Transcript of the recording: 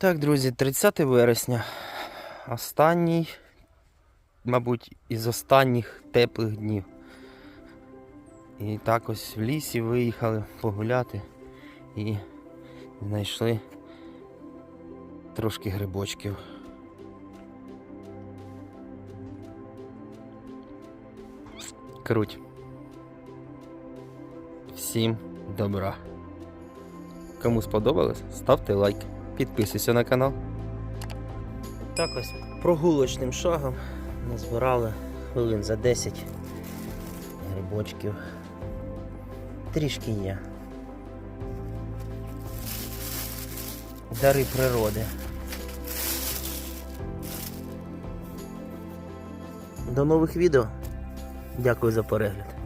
Так, друзі, 30 вересня. Останній, мабуть, із останніх теплих днів. І так ось в лісі виїхали погуляти і знайшли трошки грибочків. Круть. Всім добра. Кому сподобалось, ставте лайк, підписуйся на канал. Так ось прогулочним шагом назбирали хвилин за 10 грибочків. Трішки є. Дари природи. До нових відео. Дякую за перегляд.